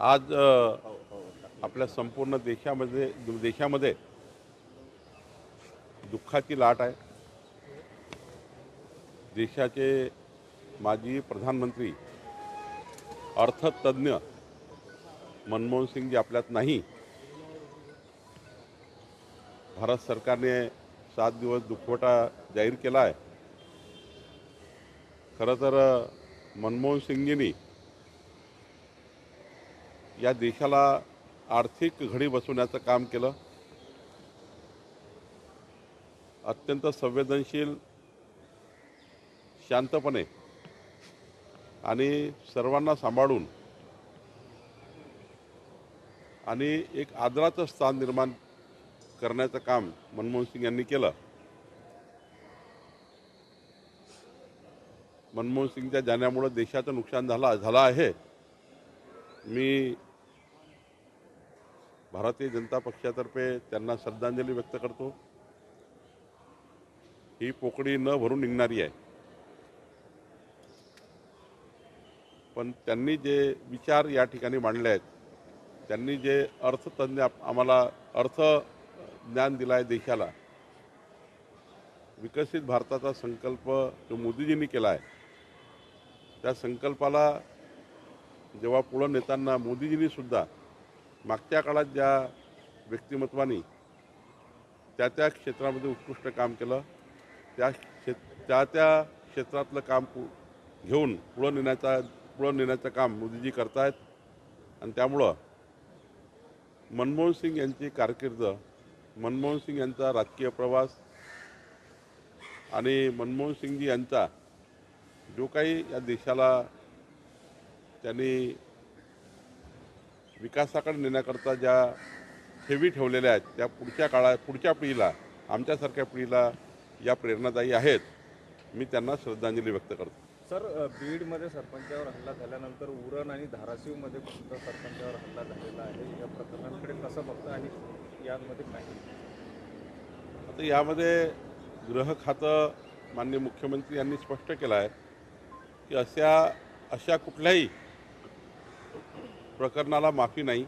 आज आपल्या संपूर्ण देशामध्ये देशामध्ये दुःखाची लाट आहे. देशाचे माजी प्रधानमंत्री अर्थतज्ज्ञ मनमोहन सिंगजी आपल्यात नाही. भारत सरकारने सात दिवस दुखवटा जाहीर केला आहे खरं तर मनमोहन सिंगजींनी या देशाला आर्थिक घडी बसवण्याचं काम केलं. अत्यंत संवेदनशील शांतपणे आणि सर्वांना सांभाळून आणि एक आदराचं स्थान निर्माण करण्याचं काम मनमोहन सिंग यांनी केलं. मनमोहन सिंगच्या जाण्यामुळं देशाचं नुकसान झाला झालं आहे. मी भारतीय जनता पक्षातर्फे त्यांना श्रद्धांजली व्यक्त करतो. ही पोकळी न भरून निघणारी आहे. पण त्यांनी जे विचार या ठिकाणी मांडले आहेत त्यांनी जे अर्थतज्ञ आम्हाला अर्थ ज्ञान दिला आहे देशाला विकसित भारताचा संकल्प जो मोदीजींनी केला आहे त्या संकल्पाला जेव्हा पुढं नेताना मोदीजींनी सुद्धा मागच्या काळात ज्या व्यक्तिमत्वानी त्या त्या क्षेत्रामध्ये उत्कृष्ट काम केलं त्या क्षेत त्या त्या क्षेत्रातलं काम पु घेऊन पुढं नेण्याचा पुढं नेण्याचं काम मोदीजी करतायत. आणि त्यामुळं मनमोहन सिंग यांची कारकीर्द मनमोहन सिंग यांचा राजकीय प्रवास आणि मनमोहन सिंगजी यांचा जो काही या देशाला त्यांनी विकासाकडे नेण्याकरता ज्या ठेवी ठेवलेल्या आहेत त्या पुढच्या काळात पुढच्या पिढीला आमच्यासारख्या पिढीला या प्रेरणादायी आहेत. मी त्यांना श्रद्धांजली व्यक्त करतो. सर बीडमध्ये सरपंचावर हल्ला झाल्यानंतर उरण आणि धाराशिवमध्ये सुद्धा सरपंचावर हल्ला झालेला आहे? या प्रकरणांकडे कसं बघता आणि यामध्ये काय? आता यामध्ये गृह खातं माननीय मुख्यमंत्री यांनी स्पष्ट केलं आहे की अशा अशा कुठल्याही प्रकरणाला माफी नाही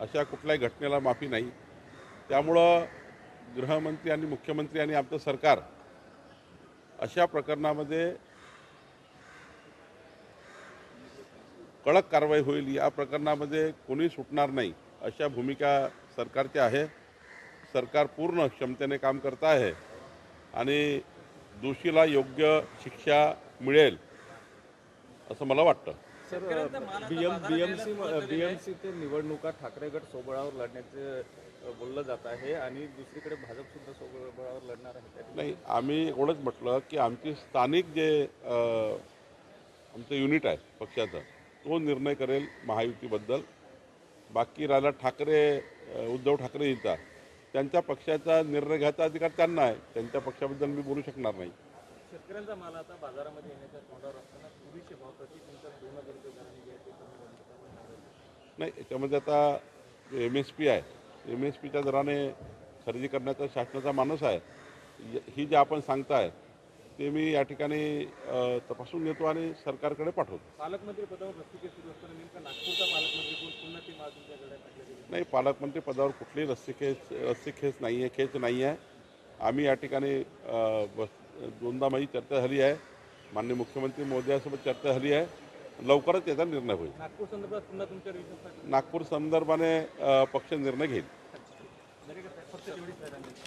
अशा कुठल्याही घटनेला माफी नाही. त्यामुळं गृहमंत्री आणि मुख्यमंत्री आणि आमचं सरकार अशा प्रकरणामध्ये कडक कारवाई होईल या प्रकरणामध्ये कोणी सुटणार नाही अशा भूमिका सरकारची आहे. सरकार पूर्ण क्षमतेने काम करत आहे आणि दोषीला योग्य शिक्षा मिळेल असं मला वाटतं. सर बीएम बीएमसी बीएमसी ते निवडणुका ठाकरे गट सोबळावर लढण्याचे बोललं जात आहे आणि दुसरीकडे भाजप सुद्धा सोबळावर लढणार आहे. नाही आम्ही एवढंच म्हटलं की आमची स्थानिक जे आमचं युनिट आहे पक्षाचं तो निर्णय करेल महायुतीबद्दल. बाकी राहिला ठाकरे उद्धव ठाकरेंचा त्यांच्या पक्षाचा निर्णय घ्यायचा अधिकार त्यांना आहे. त्यांच्या पक्षाबद्दल मी बोलू शकणार नाही. शेतकऱ्यांचा माल आता बाजारामध्ये येण्याच्या तोंडावर असताना पुरेसे भाव प्रति क्विंटल दोन हजार रुपये दराने जे आहे ते कमी होण्याचं नाही याच्यामध्ये आता एम एस पी आहे. एम एस पीच्या दराने खरेदी करण्याचा शासनाचा मानस आहे. ही जे आपण सांगताय ते मी या ठिकाणी तपासून घेतो आणि सरकारकडे पाठवतो. पालकमंत्री पदावर रस्तिकेत सुरू असताना नेमका नागपूरचा पालकमंत्री कोण? पुन्हा ती माल तुमच्याकडे टाकली नाही पालकमंत्री पदावर कुठलीही रस्सीखेच रस्सीखेच नाही आहे खेच नाही आहे आम्ही या ठिकाणी दोनदा माझी चर्चा झाली आहे. माननीय मुख्यमंत्री महोदयासोबत चर्चा झाली आहे. लवकरच याचा निर्णय होईल. नागपूर संदर्भात पुन्हा संदर्भाने पक्ष निर्णय घेईल.